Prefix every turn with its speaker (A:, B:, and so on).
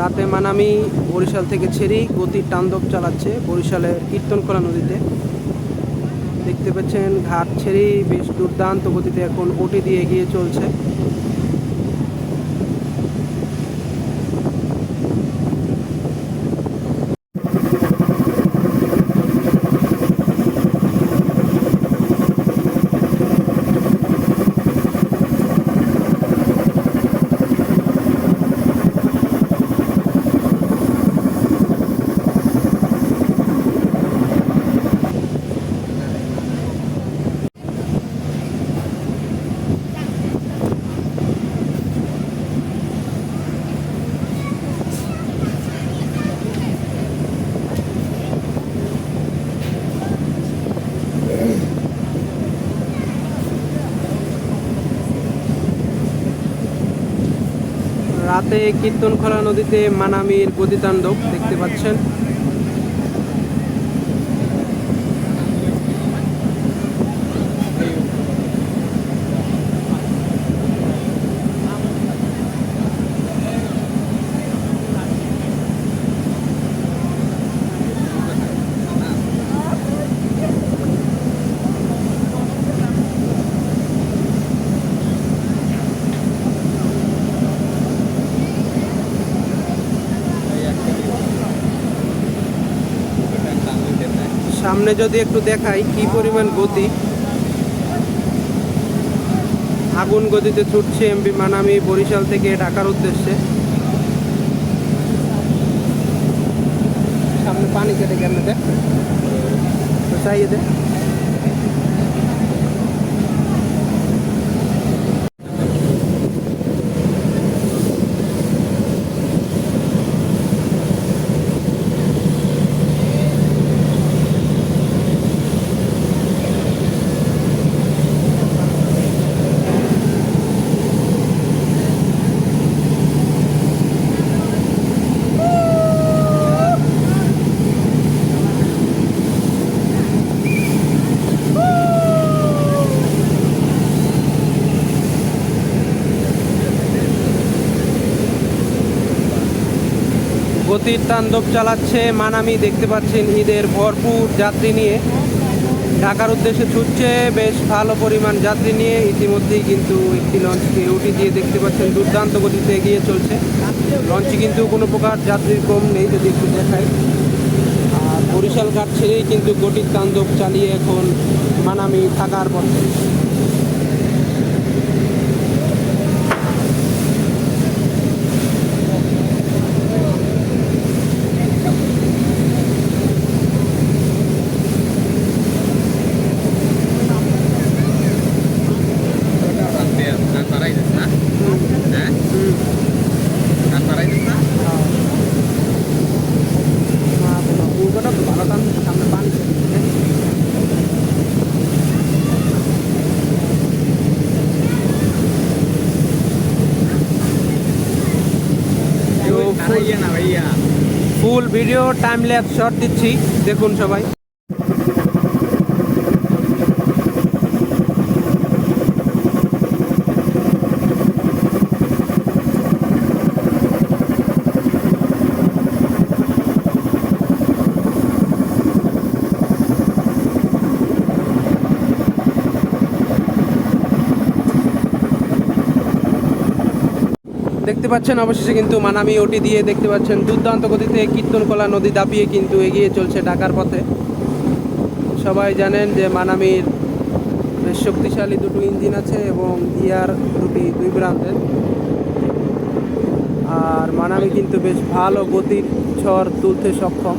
A: রাতে মানামি বরিশাল থেকে ছেড়েই গতি তাণ্ডব চালাচ্ছে বরিশালের কীর্তনকলা নদীতে। দেখতে পাচ্ছেন ঘাট ছেড়েই বেশ দুর্দান্ত গতিতে এখন ওটি দিয়ে এগিয়ে চলছে। রাতে কীর্তনখোলা নদীতে মানামির গতিতাণ্ডব দেখতে পাচ্ছেন। সামনে যদি একটু দেখাই কি পরিমাণ গতি। আগুন গতিতে ছুটছে এমপি মানামি বরিশাল থেকে ঢাকার উদ্দেশ্যে। সামনে পানি কেটে কেন দেখ। চাইয়ে দে। গতির তাণ্ডব চালাচ্ছে, মানামি দেখতে পাচ্ছেন ঈদের ভরপুর যাত্রী নিয়ে। ঢাকার উদ্দেশ্যে ছুটছে বেশ ভালো পরিমাণ যাত্রী নিয়ে। ইতিমধ্যেই কিন্তু একটি লঞ্চকে উঠি দিয়ে দেখতে পাচ্ছেন, দুর্দান্ত গতিতে এগিয়ে চলছে। লঞ্চে কিন্তু কোনো প্রকার যাত্রীর কম নেই, যদি একটু দেখাই। আর বরিশাল ঘাট ছেড়েই কিন্তু গতির তাণ্ডব চালিয়ে এখন মানামি থাকার পথে। Full video time lapse short দিচ্ছি। দেখুন সবাই। দেখতে পাচ্ছেন, অবশেষে কিন্তু মানামি ওটি দিয়ে দেখতে পাচ্ছেন, দুর্দান্ত গতিতে কীর্তনকলা নদী দাপিয়ে কিন্তু এগিয়ে চলছে ঢাকার পথে। সবাই জানেন যে মানামির বেশ শক্তিশালী দুটো ইঞ্জিন আছে এবং ইয়ার দুটি দুই ব্রান্ডের আর মানামি কিন্তু বেশ ভালো গতির ঝড় তুলতে সক্ষম।